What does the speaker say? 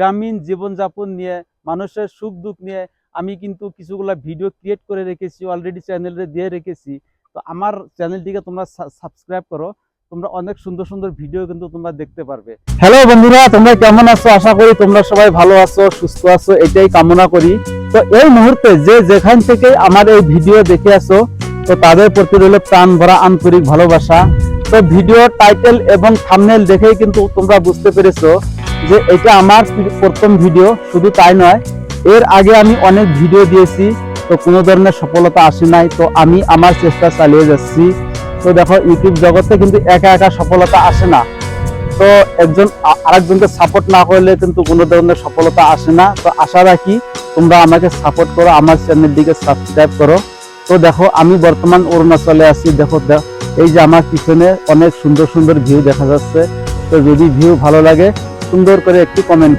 গ্রামীণ জীবনযাপন নিয়ে, মানুষের সুখ দুঃখ নিয়ে আমি কিন্তু কিছুগুলা ভিডিও ক্রিয়েট করে রেখেছি অলরেডি চ্যানেলে দিয়ে রেখেছি। তো আমার চ্যানেলটিকে তোমরা সাবস্ক্রাইব করো। তোমরা অনেক সুন্দর সুন্দর ভিডিও কিন্তু তোমরা দেখতে পারবে। হ্যালো বন্ধুরা, তোমরা কেমন আছো? আশা করি তোমরা সবাই ভালো আছো, সুস্থ আছো, এটাই কামনা করি। তো এই মুহূর্তে যে যেখান থেকে আমার এই ভিডিও দেখে আসো তো তাদের প্রতি রইল প্রাণ ভরা আন্তরিক ভালোবাসা। তো ভিডিও টাইটেল এবং থাম্বনেল দেখেই কিন্তু তোমরা বুঝতে পেরেছ যে এটা আমার প্রথম ভিডিও শুধু তাই নয়, এর আগে আমি অনেক ভিডিও দিয়েছি, তো কোনো ধরনের সফলতা আসে নাই, তো আমি আমার চেষ্টা চালিয়ে যাচ্ছি। তো দেখো ইউটিউব জগতে কিন্তু একা একা সফলতা আসে না। তো একজন আরেকজনকে সাপোর্ট না করলে কিন্তু কোনো ধরনের সফলতা আসে না। তো আশা রাখি তোমরা আমাকে সাপোর্ট করো, আমার চ্যানেলটিকে সাবস্ক্রাইব করো। তো দেখো, আমি বর্তমান অরুণাচলে আছি, দেখো এই যে আমার পিছনে অনেক সুন্দর সুন্দর ভিউ দেখা যাচ্ছে। তো যদি ভিউ ভালো লাগে সুন্দর করে একটি কমেন্ট